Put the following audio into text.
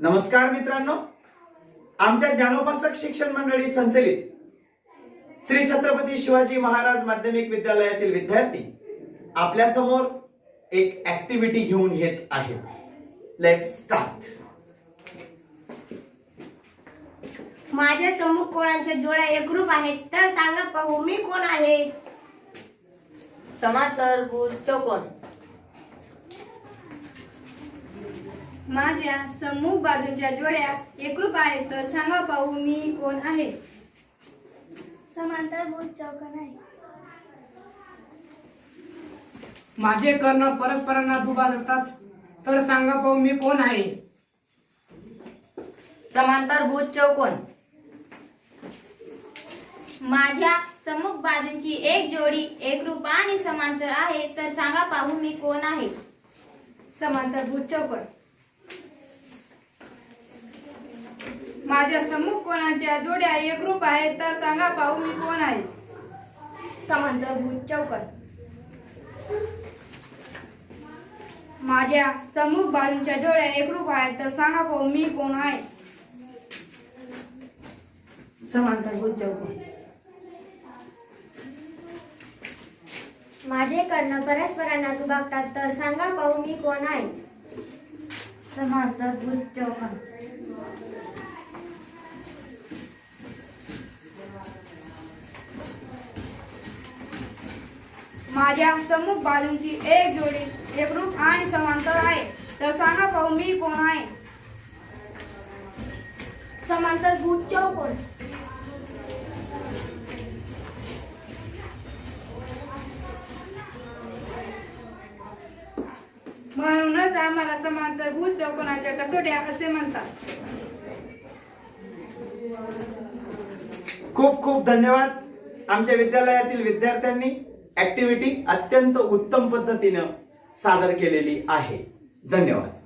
नमस्कार मित्रांनो. आमच्या ज्ञानोपासक शिक्षण मंडळी संचलित श्री छत्रपती शिवाजी महाराज माध्यमिक विद्यालयातील विद्यार्थी आपल्यासमोर एक ऍक्टिव्हिटी घेऊन येत आहेत लेट स्टार्ट माझ्या समूह कोणाच्या जोड्या एकरूप आहेत तर सांगा पाहू मी कोण आहे? समांतर चौकोन. माझ्या सम्मुख बाजूंच्या जोड्या एकरूप आहेत तर सांगा पाहू मी कोण आहे? समांतर भूत चौकन आहे. माझे कर्ण परस्परांना दुभागतात तर सांगा पाहू मी कोण आहे? समांतर भुज चौकोन. माझ्या सम्मुख बाजूंची एक जोडी एकरूप आणि समांतर आहे तर सांगा पाहू मी कोण आहे? समांतर भूत चौकोन. माझ्या सम्मुख कोणाच्या जोड्या एकरूप आहेत तर सांगा पाहू मी कोण आहे. समांतर भूत चौकोन. माझ्या सम्मुख बाजूंच्या जोड्या एकरूप आहेत तर सांगा पाहू मी कोण आहे. समांतर भुज चौकोन. माझे कर्ण परस्परांना दुभागतात तर सांगा पाहू मी कोण आहे. समांतर भुज माझ्या सम्मुख बाजूंची एक जोडी एकरूप आणि समांतर आहे. तर सांगा पाहू मी कोण आहे? समांतर भूत चौकोन. म्हणूनच आम्हाला समांतर भुज चौकोनाच्या कसोट्या असे म्हणतात. खूप खूप धन्यवाद आमच्या विद्यालयातील विद्यार्थ्यांनी. ऍक्टिव्हिटी अत्यंत उत्तम पद्धतीनं सादर केलेली आहे. धन्यवाद.